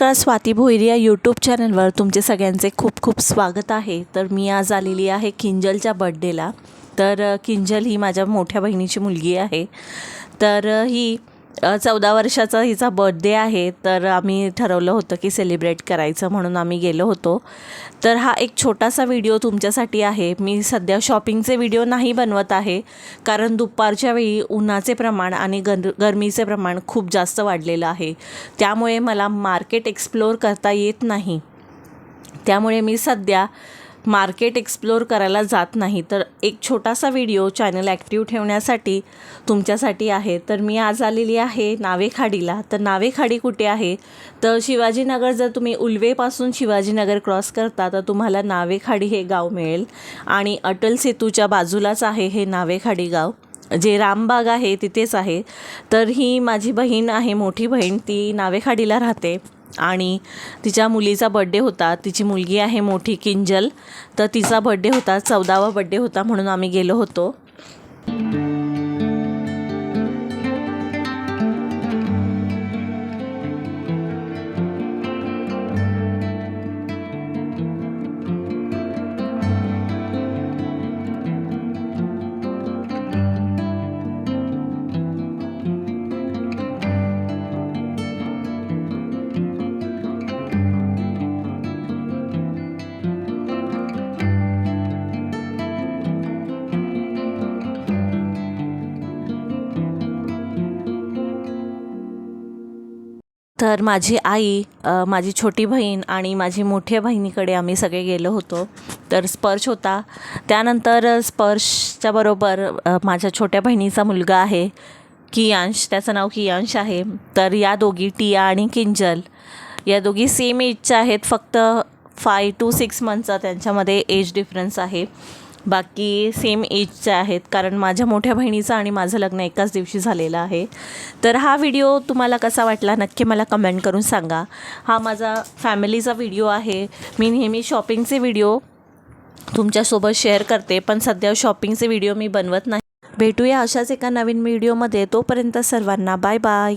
नमस्कार स्वाती भोईर या यूट्यूब चॅनलवर तुमचे सगळ्यांचे खूप खूप स्वागत आहे. तर मी आज आलेली आहे किंजलच्या बड्डेला तर किंजल ही माझ्या मोठ्या बहिणीची मुलगी आहे. तर ही चौदा वर्षाचा हिचा बर्थडे आहे तर आम्ही ठरवलं होतं की सेलिब्रेट करायचं म्हणून आम्ही गेलो होतो. तर हा एक छोटासा व्हिडिओ तुमच्यासाठी आहे. मी सध्या शॉपिंगचे व्हिडिओ नाही बनवत आहे कारण दुपारच्या वेळी उन्हाचे प्रमाण आणि गर गरमीचे प्रमाण खूप जास्त वाढलेलं आहे. त्यामुळे मला मार्केट एक्सप्लोअर करता येत नाही. त्यामुळे मी सध्या मार्केट एक्सप्लोअर करायला जात नाही तर एक छोटासा व्हिडिओ चॅनल ॲक्टिव्ह ठेवण्यासाठी तुमच्यासाठी आहे. तर मी आज आलेली आहे नावेखाडीला. तर नावेखाडी कुठे आहे? तर शिवाजीनगर जर तुम्ही उल्वेपासून शिवाजीनगर क्रॉस करता तर तुम्हाला नावेखाडी हे गाव मिळेल. आणि अटल सेतूच्या बाजूलाच आहे हे नावेखाडी गाव जे रामबाग आहे तिथेच आहे. तर ही माझी बहीण आहे मोठी बहीण ती नावेखाडीला राहते. आणि तिच्या मुलीचा बड्डे होता. तिची मुलगी आहे मोठी किंजल. तर तिचा बड्डे होता चौदावा बड्डे होता म्हणून आम्ही गेलो होतो. तर माझी आई माझी छोटी बहीण आणि माझी मोठ्या बहिणीकडे आम्ही सगळे गेलो होतो. तर स्पर्श होता. त्यानंतर स्पर्शच्या बरोबर माझ्या छोट्या बहिणीचा मुलगा आहे कियांश त्याचं नाव कियांश आहे. तर या दोघी टिया आणि किंजल या दोघी सेम एजच्या आहेत. फक्त फाय टू सिक्स मंथचा त्यांच्यामध्ये एज डिफरन्स आहे. बाकी सेम एजचे आहेत कारण माझ्या मोठ्या बहिणीचं आणि माझं लग्न एकाच दिवशी झालेलं आहे. तर हा व्हिडिओ तुम्हाला कसा वाटला नक्की मला कमेंट करून सांगा. हा माझा फॅमिलीचा व्हिडिओ आहे. मी नेहमी शॉपिंगचे व्हिडिओ तुमच्यासोबत शेअर करते पण सध्या शॉपिंगचे व्हिडिओ मी बनवत नाही. भेटूया अशाच एका नवीन व्हिडिओमध्ये तोपर्यंत सर्वांना बाय बाय